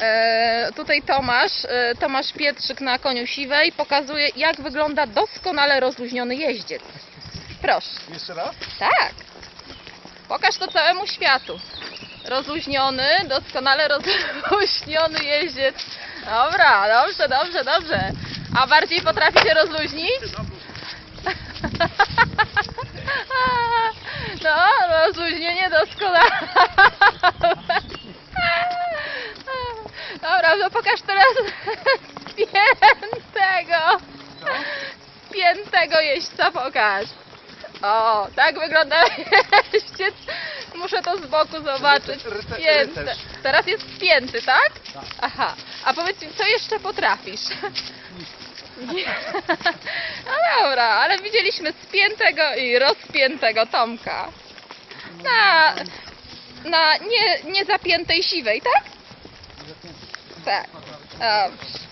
E, tutaj Tomasz, e, Tomasz Pietrzyk na koniu siwej pokazuje, jak wygląda doskonale rozluźniony jeździec. Proszę. Jeszcze raz? Tak. Pokaż to całemu światu. Rozluźniony, doskonale rozluźniony jeździec. Dobra, dobrze, dobrze, dobrze. A bardziej potrafi się rozluźnić? No, rozluźnienie doskonałe. No pokaż teraz spiętego. Spiętego jeźdźca pokaż. O, tak wygląda jeździec. Muszę to z boku zobaczyć. Spięte. Teraz jest spięty, tak? Tak. Aha. A powiedz mi, co jeszcze potrafisz? No dobra, ale widzieliśmy spiętego i rozpiętego Tomka. Na, na nie, nie zapiętej siwej, tak? Tak. Dobrze.